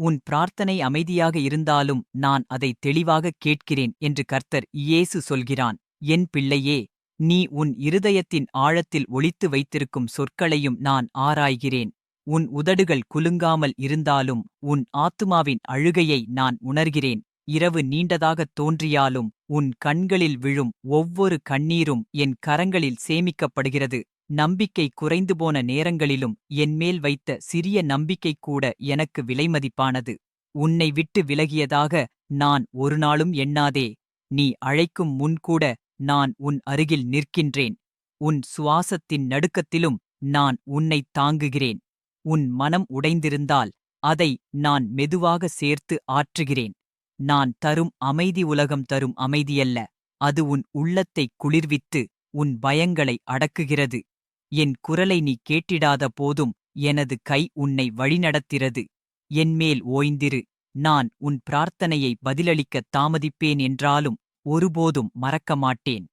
உன் பிரார்த்தனை அமைதியாக இருந்தாலும் நான் அதை தெளிவாகக் கேட்கிறேன் என்று கர்த்தர் இயேசு சொல்கிறான். என் பிள்ளையே நீ உன் இருதயத்தின் ஆழத்தில் ஒளித்து வைத்திருக்கும் சொற்களையும் நான் ஆராய்கிறேன். உன் உதடுகள் குலுங்காமல் இருந்தாலும் உன் ஆத்துமாவின் அழுகையை நான் உணர்கிறேன். இரவு நீண்டதாகத் தோன்றியாலும் உன் கண்களில் விழும் ஒவ்வொரு கண்ணீரும் என் கரங்களில் சேமிக்கப்படுகிறது. நம்பிக்கை குறைந்து போன நேரங்களிலும் என்மேல் வைத்த சிறிய நம்பிக்கை கூட எனக்கு விலைமதிப்பானது. உன்னை விட்டு விலகியதாக நான் ஒருநாளும் எண்ணாதே. நீ அழைக்கும் முன்கூட நான் உன் அருகில் நிற்கின்றேன். உன் சுவாசத்தின் நடுக்கத்திலும் நான் உன்னைத் தாங்குகிறேன். உன் மனம் உடைந்திருந்தால் அதை நான் மெதுவாக சேர்த்து ஆற்றுகிறேன். நான் தரும் அமைதி உலகம் தரும் அமைதியல்ல. அது உன் உள்ளத்தைக் குளிர்வித்து உன் பயங்களை அடக்குகிறது. என் குரலை நீ கேட்டிடாத போதும் எனது கை உன்னை வழிநடத்திறது. என்மேல் ஓய்ந்திரு. நான் உன் பிரார்த்தனையை பதிலளிக்கத் தாமதிப்பேன் என்றாலும் ஒருபோதும் மறக்க மாட்டேன்